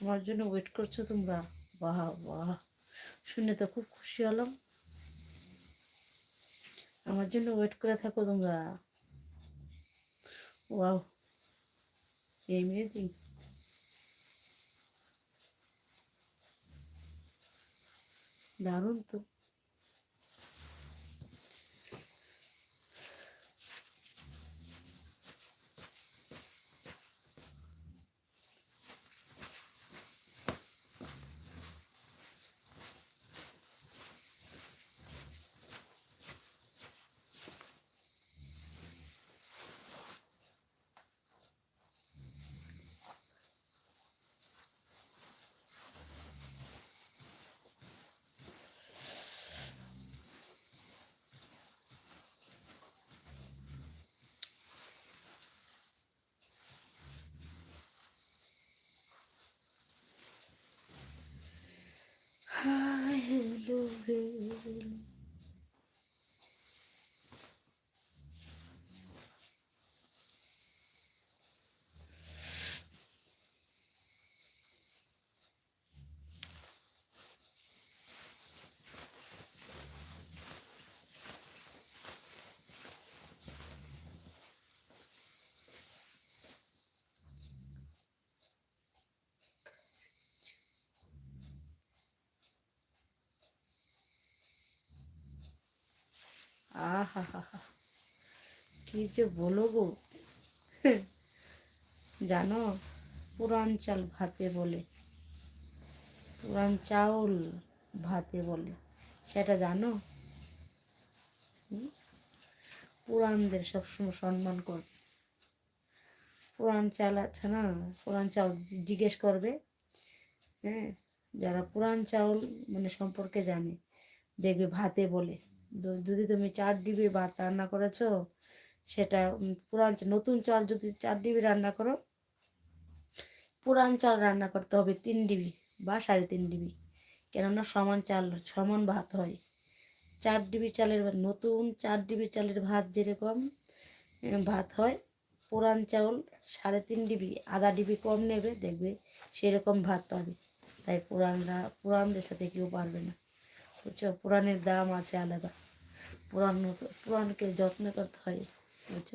আমার জন্য ওয়েট করছ তোমরা। বাহ বাহ। শুনে তো খুব খুশি হলাম। আমার জন্য ওয়েট করে থাকো তোমরা। ওয়াও এমেজিং দারুণ তো। আহা যে বলো গো? জানো পুরান চাল ভাতে বলে পুরান চাউল ভাতে বলে। সেটা জানো? পুরানদের সবসময় সম্মান করবে পুরান চাল আছে না? পুরান চাউল জিজ্ঞেস করবে হ্যাঁ? যারা পুরান চাউল মানে সম্পর্কে জানে, দেখবে ভাতে বলে। যদি তুমি চার ডিবি ভাত রান্না করেছ, সেটা পুরান নতুন চাল যদি চার ডিবি রান্না করো, পুরান চাল রান্না করতে হবে তিন ডিবি বা সাড়ে তিন ডিবি। কেননা সমান চাল, সমান ভাত হয়। চার ডিবি চালের নতুন চার ডিবি চালের ভাত যেরকম ভাত হয়, পুরান চাউল সাড়ে তিন ডিবি, আধা ডিবি কম নেবে, দেখবে সেরকম ভাত পাবে। তাই পুরানরা, পুরানদের সাথে কেউ পারবে না। বুঝছ? পুরাণের দাম আছে আলাদা। পুরান নতুন পুরাণকে যত্ন করতে হয়, বুঝছ?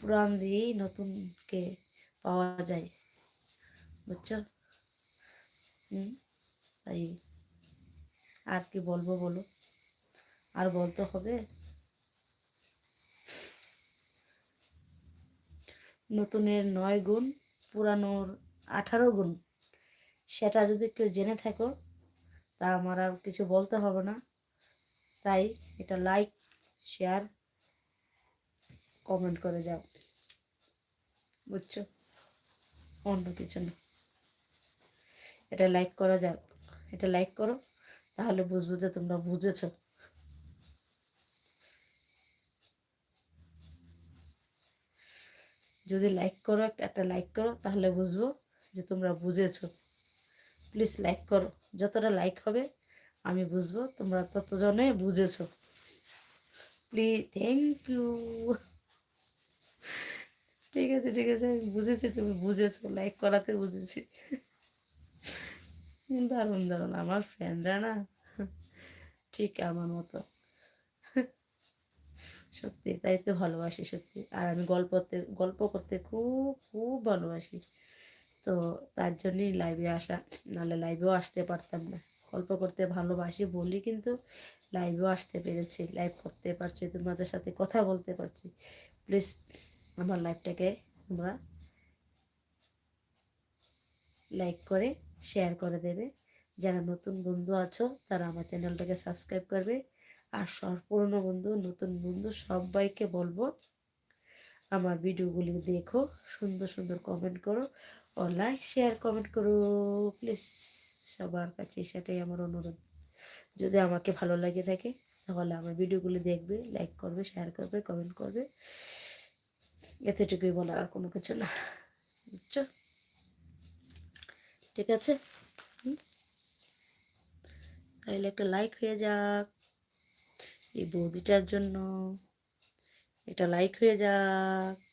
পুরাণ দিয়েই নতুনকে পাওয়া যায়, বুঝছ? হুম? তাই আর কি বলব বলো? আর বলতে হবে? নতুনের নয় গুণ, পুরানোর আঠারো গুণ। সেটা যদি কেউ জেনে থাকো, তা আমার আর কিছু বলতে হবে না। তাই এটা লাইক শেয়ার কমেন্ট করে যাও। বুঝছ? অন্য কিছু না এটা লাইক করা যাক। এটা লাইক করো, তাহলে বুঝব যে তোমরা বুঝেছ। যদি লাইক করো, একটা- লাইক করো, তাহলে বুঝব যে তোমরা বুঝেছ। প্লিজ লাইক করো। যতটা লাইক হবে, আমি বুঝব, তোমরা ততজনে বুঝেছ। প্লিজ থ্যাংক ইউ ঠিক আছে ঠিক আছে, আমি বুঝেছি, তুমি বুঝেছ লাইক করাতে বুঝেছি। দারুণ দারুণ, আমার ফ্রেন্ডরা না? ঠিক আমার মতো। সত্যি, তাই তো ভালোবাসি, সত্যি। আর আমি গল্পতে গল্প করতে খুব খুব ভালোবাসি। তো তার জন্যই লাইভে আসা, নাহলে লাইভেও আসতে পারতাম না। গল্প করতে ভালোবাসি বলি কিন্তু লাইভেও আসতে পেরেছি লাইভ করতে পারছি, তোমাদের সাথে কথা বলতে পারছি। প্লিজ আমার লাইভটাকে তোমরা লাইক করে শেয়ার করে দেবে। যারা নতুন বন্ধু আছো, তারা আমার চ্যানেলটাকে সাবস্ক্রাইব করবে। আর সব পুরনো বন্ধু, নতুন বন্ধু, সবাইকে বলব, আমার ভিডিওগুলি দেখো, সুন্দর সুন্দর কমেন্ট করো ও লাইক শেয়ার কমেন্ট করো। প্লিজ সবার কাছে সেটাই আমার অনুরোধ। যদি আমাকে ভালো লাগে থাকে, তাহলে আমার ভিডিওগুলো দেখবে লাইক করবে শেয়ার করবে কমেন্ট করবে। এতটুকুই বলার আর কোনো কিছু না। বুঝছ? ঠিক আছে? তাহলে একটা লাইক হয়ে যাক এই বৌদিটার জন্য। এটা লাইক হয়ে যাক।